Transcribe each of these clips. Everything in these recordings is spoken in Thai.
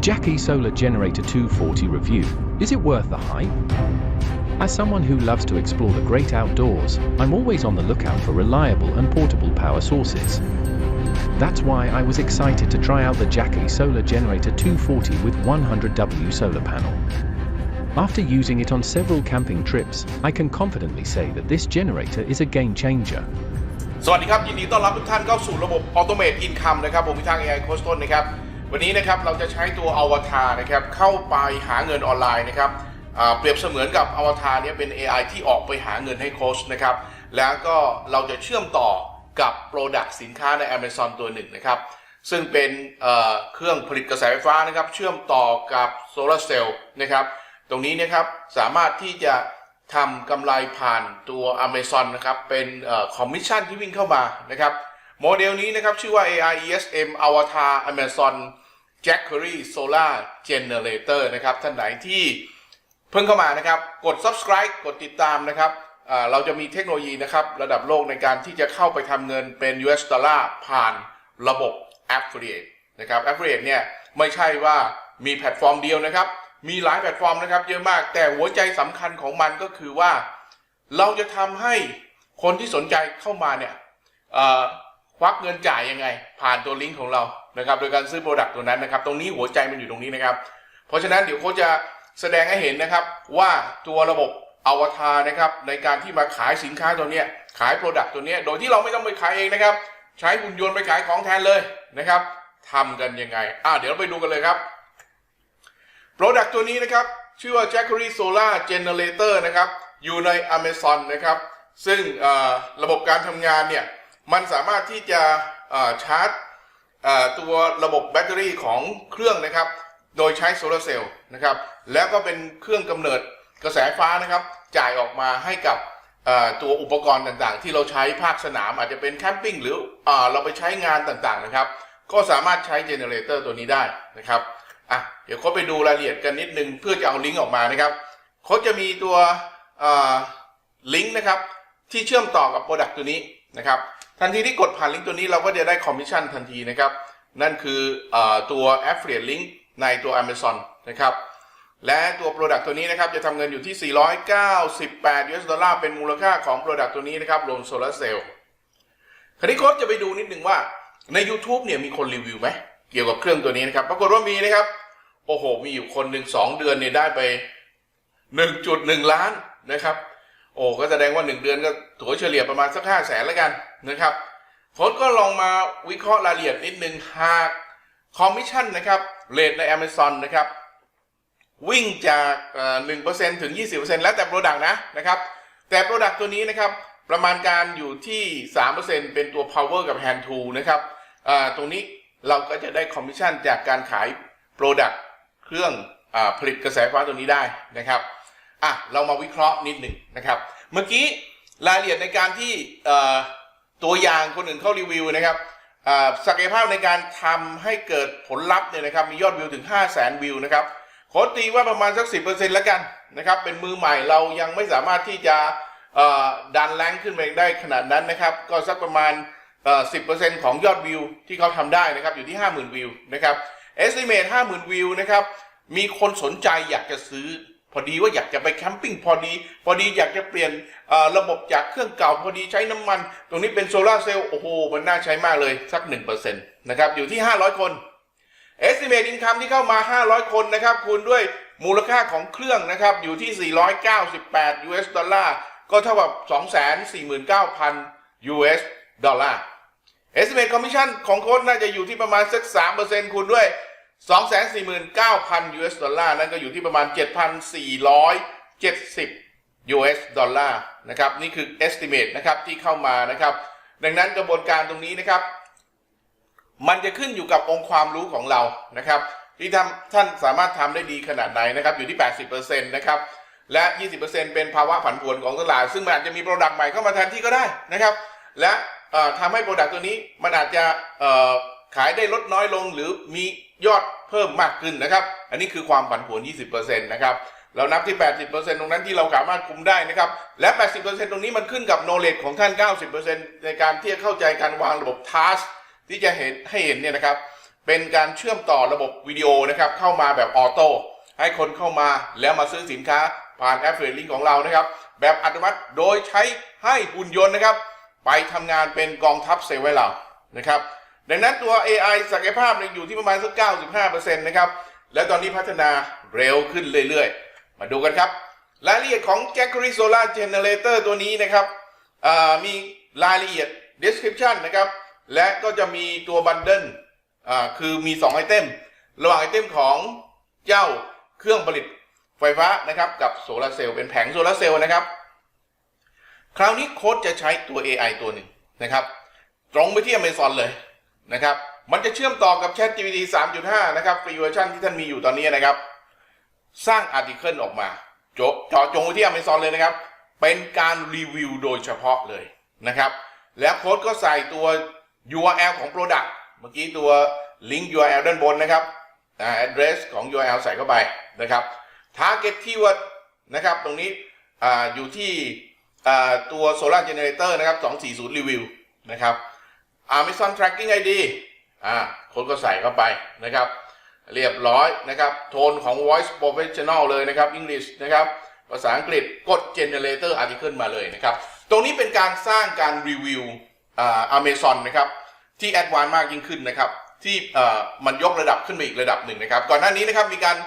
Jackie Solar Generator 240 review. Is it worth the hype? As someone who loves to explore the great outdoors, I'm always on the lookout for reliable and portable power sources. That's why I was excited to try out the Jackie Solar Generator 240 with 100W solar panel. After using it on several camping trips, I can confidently say that this generator is a game changer. สวัสดีครับ ยินดีต้อนรับทุกท่านเข้าสู่ระบบ Automate Income นะครับผมพิทักษ์ AI โค้ชต้นนะครับ วันนี้นะครับเราจะใช้ตัวอวตารนะครับเข้าไปหาเงินออนไลน์นะครับเปรียบเสมือนกับอวตารเนี่ยเป็น AI ที่ออกไปหาเงินให้โค้ชนะครับแล้วก็เราจะเชื่อมต่อกับ Product สินค้าใน Amazon ตัวหนึ่งนะครับซึ่งเป็นเอ่อเครื่องผลิตกระแสไฟฟ้านะครับเชื่อมต่อกับโซลาร์เซลล์นะครับตรงนี้นะครับสามารถที่จะทำกำไรผ่านตัว Amazon นะครับเป็นคอมมิชชั่นที่วิ่งเข้ามานะครับโมเดลนี้นะครับชื่อว่า AI ESM Avatar Amazon Jackery Solar Generator นะครับ ท่านไหนที่เพิ่งเข้ามานะครับ กด subscribe กดติดตามนะครับเราจะมีเทคโนโลยีนะครับ ระดับโลกในการที่จะเข้าไปทำเงินเป็น US ดอลลาร์ผ่านระบบ Affiliate นะครับ Affiliate เนี่ยไม่ใช่ว่ามีแพลตฟอร์มเดียวนะครับ มีหลายแพลตฟอร์มนะครับเยอะมาก แต่หัวใจสำคัญของมันก็คือว่า เราจะทำให้คนที่สนใจเข้ามาเนี่ยควักเงินจ่ายยังไง ผ่านตัวลิงก์ของเรา นะครับโดยการซื้อโปรดักต์ตัวนั้นนะครับตรงนี้หัวใจมันอยู่ตรงนี้นะครับ เพราะฉะนั้นเดี๋ยวเขาจะแสดงให้เห็นนะครับว่าตัวระบบอวตารนะครับในการที่มาขายสินค้าตัวเนี้ยขายโปรดักต์ตัวเนี้ยโดยที่เราไม่ต้องไปขายเองนะครับ ใช้หุ่นยนต์ไปขายของแทนเลยนะครับทำกันยังไงอ่าเดี๋ยวเราไปดูกันเลยครับ Product ตัวนี้นะครับชื่อว่า Jackery Solar Generator นะครับอยู่ใน Amazon นะครับซึ่งระบบการทำงานเนี่ยมันสามารถที่จะชาร์จ ตัวระบบแบตเตอรี่ของเครื่องนะครับ โดยใช้โซลาร์เซลล์นะครับ แล้วก็เป็นเครื่องกำเนิดกระแสฟ้านะครับ จ่ายออกมาให้กับตัวอุปกรณ์ต่างๆ ที่เราใช้ภาคสนามอาจจะเป็นแคมปิ้งหรือเออเราไปใช้งานต่างๆนะครับ ก็สามารถใช้เจเนเรเตอร์ตัวนี้ได้นะครับอะเดี๋ยวเขาไปดูรายละเอียดกันนิดนึงเพื่อจะเอาลิงก์ออกมานะครับเขาจะมีตัวลิงก์นะครับที่เชื่อมต่อกับโปรดักต์ตัวนี้นะครับ ทันทีที่กดผ่านลิงก์ตัวนี้เราก็จะได้คอมมิชชั่นทันทีนะครับ นั่นคืออตัว Affiliate Link ในตัว Amazon นะครับ และตัว Product ตัวนี้นะครับ จะทำเงินอยู่ที่ 498 US ดอลลาร์เป็นมูลค่าของ Product ตัวนี้นะครับ รวมโซลาร์เซลล์คราวนี้โค้ชจะไปดูนิดนึงว่าใน YouTube เนี่ยมีคนรีวิวไหมเกี่ยวกับเครื่องตัวนี้นะครับ ปรากฏว่ามีนะครับ โอ้โห มีอยู่คนหนึ่งสองเดือนเนี่ยได้ไป 1.1 ล้านนะครับ โอ้ก็แสดงว่า 1 เดือนก็ถัวเฉลี่ยประมาณสักห้าแสนแล้วกัน นะครับโค้ชก็ลองมาวิเคราะห์รายละเอียดนิดนึงหากคอมมิชชั่นนะครับเรทใน Amazon นะครับ วิ่งจากหนึ่งเปอร์เซ็นถึง 20%แล้วแต่โปรดักต์นะนะครับ แต่โปรดักต์ตัวนี้นะครับ ประมาณการอยู่ที่ 3%เป็นตัว power กับ hand tool นะครับตรงนี้เราก็จะได้คอมมิชชั่นจากการขายโปรดักต์เครื่องอผลิตกระแสไฟฟ้าตัวนี้ได้นะครับอะเรามาวิเคราะห์นิดหนึ่งนะครับ เมื่อกี้รายละเอียดในการที่ ตัวอย่างคนอื่นเข้ารีวิวนะครับศักยภาพในการทำให้เกิดผลลัพธ์เนี่ยนะครับมียอดวิวถึง 5 0 0 0 0 0วิวนะครับโค้ดตีว่าประมาณสัก 10%แล้วกันนะครับเป็นมือใหม่เรายังไม่สามารถที่จะดันแรงขึ้นไปได้ขนาดนั้นนะครับก็สักประมาณเอ่อ10%ของยอดวิวที่เขาทำได้นะครับอยู่ที่ 50,000 วิวนะครับ estimate 50,000 วิวนะครับมีคนสนใจอยากจะซื้อ พอดีว่าอยากจะไปแคมปิ้งพอดี พอดีอยากจะเปลี่ยนระบบจากเครื่องเก่าพอดีใช้น้ำมัน ตรงนี้เป็นโซลาเซลล์โอ้โหมันน่าใช้มากเลยสัก 1%นะครับอยู่ที่ 500 คน estimate income ที่เข้ามา 500 คนนะครับคูณด้วยมูลค่าของเครื่องนะครับอยู่ที่ 498 US ดอลลาร์ก็เท่ากับ 249,000 US ดอลลาร์ estimate commission ของโค้ดน่าจะอยู่ที่ประมาณสัก 3%คูณด้วย 249,000 US ดอลลาร์นั่นก็อยู่ที่ประมาณ 7,470 US ดอลลาร์นะครับนี่คือ estimate นะครับที่เข้ามานะครับ ดังนั้นกระบวนการตรงนี้นะครับ มันจะขึ้นอยู่กับองค์ความรู้ของเรานะครับ ที่ทำท่านสามารถทำได้ดีขนาดไหนนะครับ อยู่ที่ 80%นะครับและ 20%เป็นภาวะผันผวนของตลาด ซึ่งมันอาจจะมีโปรดักต์ใหม่เข้ามาแทนที่ก็ได้นะครับ และทำให้โปรดักต์ตัวนี้มันอาจจะ ขายได้ลดน้อยลงหรือมียอดเพิ่มมากขึ้นนะครับ อันนี้คือความผันผวน 20%นะครับเรานับที่ 80%ตรงนั้นที่เราสามารถคุมได้นะครับ และ 80%ตรงนี้มันขึ้นกับ knowledge ของท่าน 90%ในการที่จะเข้าใจการวางระบบ task ที่จะเห็นให้เห็นเนี่ยนะครับ เป็นการเชื่อมต่อระบบวิดีโอนะครับ เข้ามาแบบออโต้ให้คนเข้ามาแล้วมาซื้อสินค้าผ่านแอปเฟรลิงของเรานะครับ แบบอัตโนมัติโดยใช้ให้หุ่นยนต์นะครับ ไปทำงานเป็นกองทัพเซลล์ไว้เรานะครับ ดังนั้นตัว AI ศักยภาพเนี่ยอยู่ที่ประมาณสัก 95%นะครับ และตอนนี้พัฒนาเร็วขึ้นเรื่อยๆ มาดูกันครับ รายละเอียดของ Jackery Solar Generator ตัวนี้นะครับมีรายละเอียด description นะครับ และก็จะมีตัวบันเดิลอ่าคือมี 2 ไอเทม ระหว่างไอเทมของเจ้าเครื่องผลิตไฟฟ้านะครับ กับโซลาร์เซลล์เป็นแผงโซลาร์เซลล์นะครับ คราวนี้โค้ดจะใช้ตัว AI ตัวหนึ่งนะครับ ตรงไปที่ Amazon เลย นะครับ มันจะเชื่อมต่อกับ ChatGPT 3.5 นะครับฟรีเวอร์ชันที่ท่านมีอยู่ตอนนี้นะครับ สร้างอาร์ติเคิลออกมาจาะเจาะจงไปที่ Amazon เลยนะครับ เป็นการรีวิวโดยเฉพาะเลยนะครับ แล้วโค้ดก็ใส่ตัว URL ของ Product เมื่อกี้ตัวลิงก์ URL ด้านบนนะครับอ่า address ของ URL ใส่เข้าไปนะครับ target keyword นะครับ ตรงนี้อ่าอยู่ที่อ่าตัว solar generator นะครับ 240 review นะครับ Amazon tracking ID อ่าคนก็ใส่เข้าไปนะครับ เรียบร้อยนะครับ โทนของ voice professional เลยนะครับ English นะครับ ภาษาอังกฤษกด generator article มาเลยนะครับ ตรงนี้เป็นการสร้างการรีวิวอ่า Amazon นะครับ ที่แอดวานมากยิ่งขึ้นนะครับ ที่อ่อมันยกระดับขึ้นไปอีกระดับหนึ่งนะครับ ก่อนหน้านี้นะครับมีการ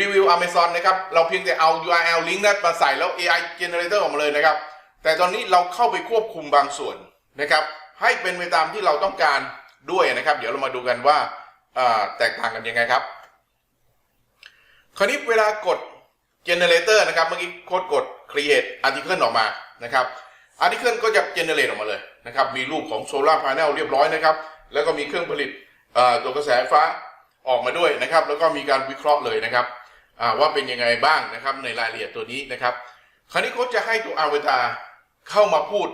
รีวิว Amazon นะครับ เราเพียงแต่เอา URL ลิงก์นั้นมาใส่แล้ว AI generator ออกมาเลยนะครับ แต่ตอนนี้เราเข้าไปควบคุมบางส่วนนะครับ ให้เป็นไปตามที่เราต้องการด้วยนะครับ เดี๋ยวเรามาดูกันว่าแตกต่างกันยังไงครับ คราวนี้เวลากด generator นะครับ เมื่อกี้โค้ดกด create article ออกมานะครับ article ก็จะ generate ออกมาเลยนะครับ มีรูปของ solar panel เรียบร้อยนะครับ แล้วก็มีเครื่องผลิตตัวกระแสไฟฟ้าออกมาด้วยนะครับ แล้วก็มีการวิเคราะห์เลยนะครับว่าเป็นยังไงบ้างนะครับในรายละเอียดตัวนี้นะครับ คราวนี้โค้ดจะให้ตัวอวตารเข้ามาพูด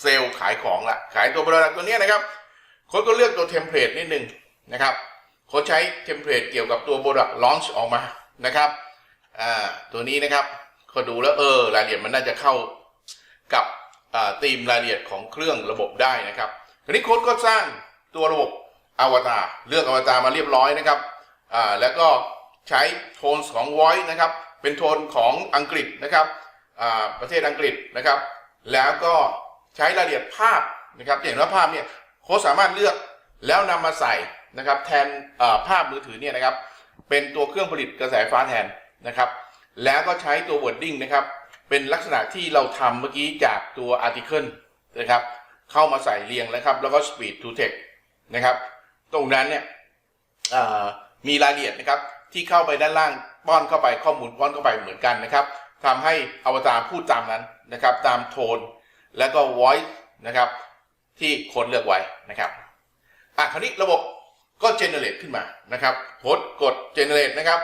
เซลล์ขายของละขายตัวบริษัทตัวนี้นะครับโค้ดก็เลือกตัวเทมเพลตนิดนึงนะครับโค้ดใช้เทมเพลตเกี่ยวกับตัวโปรดักต์ลอนช์ออกมานะครับตัวนี้นะครับก็ดูแล้วเออรายละเอียดมันน่าจะเข้ากับธีมรายละเอียดของเครื่องระบบได้นะครับทีนี้โค้ดก็สร้างตัวระบบอวตารเลือกอวตารมาเรียบร้อยนะครับแล้วก็ใช้โทนของ voice นะครับ เป็นโทนของอังกฤษนะครับประเทศอังกฤษนะครับ แล้วก็ ใช้รายละเอียดภาพนะครับอย่างว่าภาพเนี่ยโค้ดสามารถเลือกแล้วนำมาใส่นะครับแทนภาพมือถือเนี่ยนะครับเป็นตัวเครื่องผลิตกระแสฟ้าแทนนะครับแล้วก็ใช้ตัว wording นะครับเป็นลักษณะที่เราทำเมื่อกี้จากตัว article นะครับเข้ามาใส่เรียงนะครับ แล้วก็ speed to text นะครับ ตรงนั้นเนี่ยมีรายละเอียดนะครับที่เข้าไปด้านล่างป้อนเข้าไปข้อมูลป้อนเข้าไปเหมือนกันนะครับทำให้อวตารพูดตามนั้นนะครับ ตามโทน แล้วก็ voice นะครับที่โค้ดเลือกไว้นะครับอะคราวนี้ระบบก็ generate ขึ้นมานะครับโค้ดกด generate นะครับ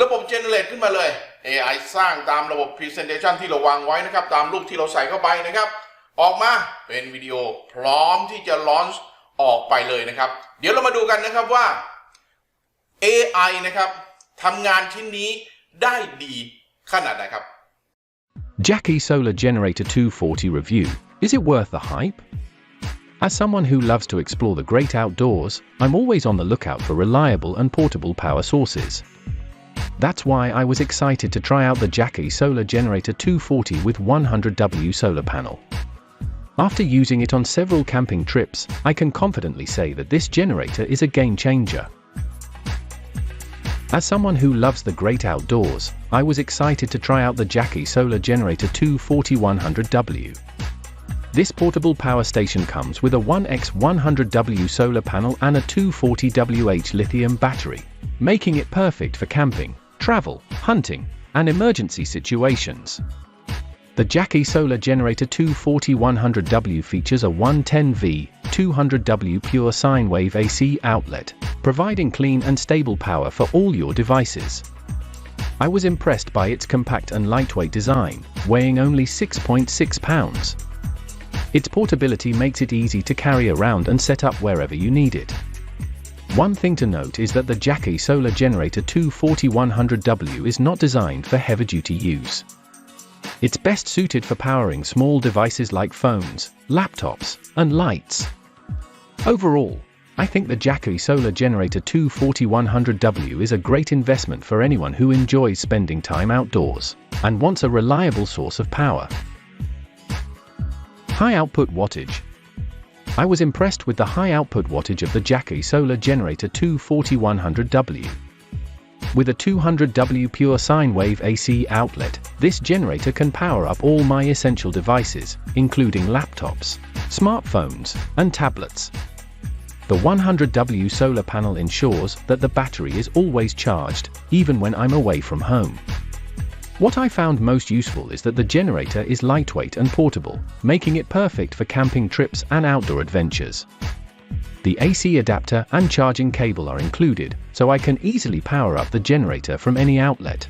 ระบบ generate ขึ้นมาเลย AI สร้างตามระบบ presentation ที่เราวางไว้นะครับ ตามรูปที่เราใส่เข้าไปนะครับ ออกมาเป็นวิดีโอพร้อมที่จะ launch ออกไปเลยนะครับ เดี๋ยวเรามาดูกันนะครับว่า AI นะครับทำงานชิ้นนี้ได้ดีขนาดไหนครับ Jackie Solar Generator 240 review. Is it worth the hype? As someone who loves to explore the great outdoors, I'm always on the lookout for reliable and portable power sources. That's why I was excited to try out the Jackie Solar Generator 240 with 100W solar panel. After using it on several camping trips, I can confidently say that this generator is a game changer. As someone who loves the great outdoors, I was excited to try out the Jackie Solar Generator 240 100W. This portable power station comes with a 1x100W solar panel and a 240WH lithium battery, making it perfect for camping, travel, hunting, and emergency situations. The Jackie Solar Generator 240 100W features a 110V 200W pure sine wave AC outlet, providing clean and stable power for all your devices. I was impressed by its compact and lightweight design, weighing only 6.6 pounds. Its portability makes it easy to carry around and set up wherever you need it. One thing to note is that the Jackie Solar Generator 240 100W is not designed for heavy duty use. It's best suited for powering small devices like phones, laptops, and lights. Overall, I think the Jackery Solar Generator 240-100W is a great investment for anyone who enjoys spending time outdoors and wants a reliable source of power. High output wattage. I was impressed with the high output wattage of the Jackery Solar Generator 240-100W. With a 200W pure sine wave AC outlet, this generator can power up all my essential devices, including laptops, smartphones, and tablets. The 100W solar panel ensures that the battery is always charged, even when I'm away from home. What I found most useful is that the generator is lightweight and portable, making it perfect for camping trips and outdoor adventures. The AC adapter and charging cable are included, so I can easily power up the generator from any outlet.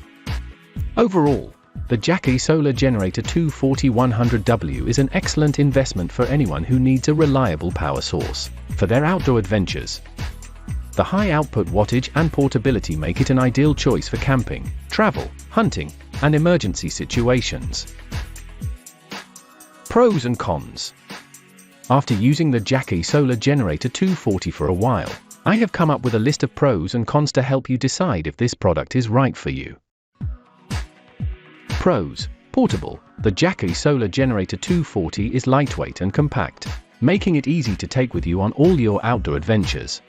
Overall, the Jackie Solar Generator 240-100W is an excellent investment for anyone who needs a reliable power source for their outdoor adventures. The high output wattage and portability make it an ideal choice for camping, travel, hunting, and emergency situations. Pros and cons. After using the Jackie Solar Generator 240 for a while, I have come up with a list of pros and cons to help you decide if this product is right for you. Pros Portable The Jackie Solar Generator 240 is lightweight and compact, making it easy to take with you on all your outdoor adventures.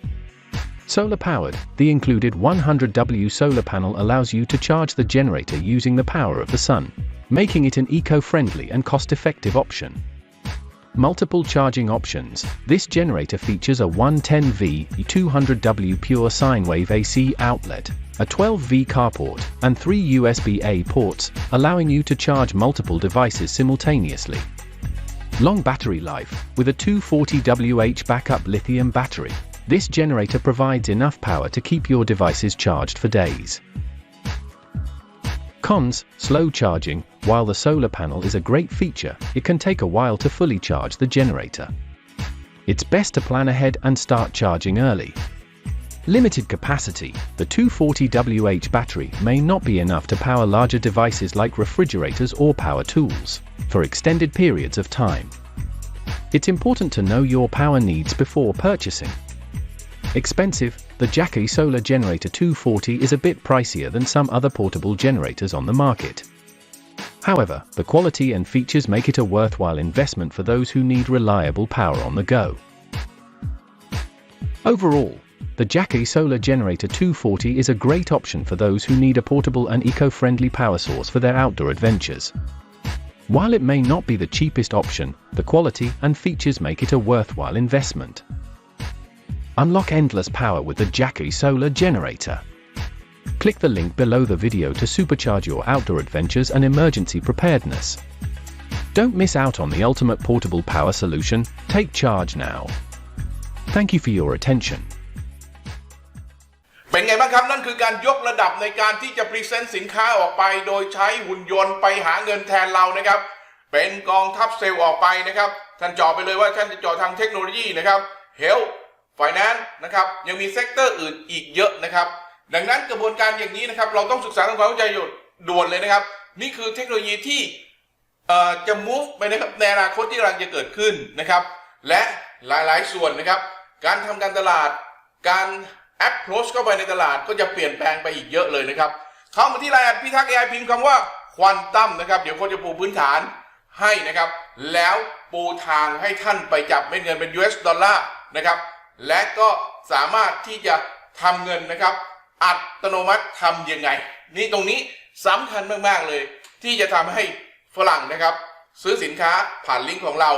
Solar powered, the included 100W solar panel allows you to charge the generator using the power of the sun, making it an eco friendly and cost effective option. Multiple charging options. This generator features a 110V 200W pure sine wave AC outlet, a 12V carport, and three USB-A ports, allowing you to charge multiple devices simultaneously. Long battery life. With a 240WH backup lithium battery, this generator provides enough power to keep your devices charged for days. Cons, slow charging, while the solar panel is a great feature, it can take a while to fully charge the generator. It's best to plan ahead and start charging early. Limited capacity, the 240WH battery may not be enough to power larger devices like refrigerators or power tools for extended periods of time. It's important to know your power needs before purchasing. Expensive, the Jackie Solar Generator 240 is a bit pricier than some other portable generators on the market. However, the quality and features make it a worthwhile investment for those who need reliable power on the go. Overall, the Jackie Solar Generator 240 is a great option for those who need a portable and eco-friendly power source for their outdoor adventures. While it may not be the cheapest option, the quality and features make it a worthwhile investment. Unlock endless power with the Jackie Solar Generator. Click the link below the video to supercharge your outdoor adventures and emergency preparedness. Don't miss out on the ultimate portable power solution, take charge now. Thank you for your attention. เป็นไงบ้างครับ นั่นคือการยกระดับในการที่จะพรีเซนต์สินค้าออกไป โดยใช้หุ่นยนต์ไปหาเงินแทนเรานะครับ เป็นกองทัพเซลล์ออกไปนะครับ ท่านเจาะไปเลยว่าท่านจะเจาะทางเทคโนโลยีนะครับเฮล ไฟแนนซ์นะครับยังมีเซกเตอร์อื่นอีกเยอะนะครับ ดังนั้นกระบวนการอย่างนี้นะครับเราต้องศึกษาทำความเข้าใจอยู่ด่วนเลยนะครับ นี่คือเทคโนโลยีที่จะ move ไปนะครับในอนาคตที่กำลังจะเกิดขึ้นนะครับ และหลายๆ ส่วนนะครับ การทำการตลาด การ approach เข้าไปในตลาดก็จะเปลี่ยนแปลงไปอีกเยอะเลยนะครับ เข้ามาที่ไลน์พิทักษ์ AI พิมพ์คำว่าควอนตัมนะครับ เดี๋ยวคนจะปูพื้นฐานให้นะครับ แล้วปูทางให้ท่านไปจับเม็ดเงินเป็น US ดอลลาร์นะครับ และก็สามารถที่จะทำเงินนะครับ อัตโนมัติทำยังไง นี่ตรงนี้สำคัญมากๆเลย ที่จะทำให้ฝรั่งนะครับ ซื้อสินค้าผ่านลิงก์ของเรา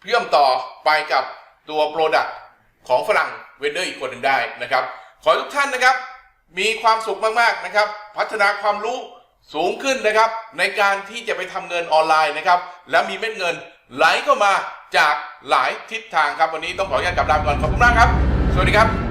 เชื่อมต่อไปกับตัว Product ของฝรั่งเวนเดอร์อีกคนหนึ่งได้นะครับ ขอทุกท่านนะครับ มีความสุขมากๆนะครับ พัฒนาความรู้สูงขึ้นนะครับ ในการที่จะไปทำเงินออนไลน์นะครับ และมีเม็ดเงินไหลเข้ามา จากหลายทิศทางครับวันนี้ต้องขออนุญาตกลับลาไปก่อนขอบคุณมากครับ สวัสดีครับ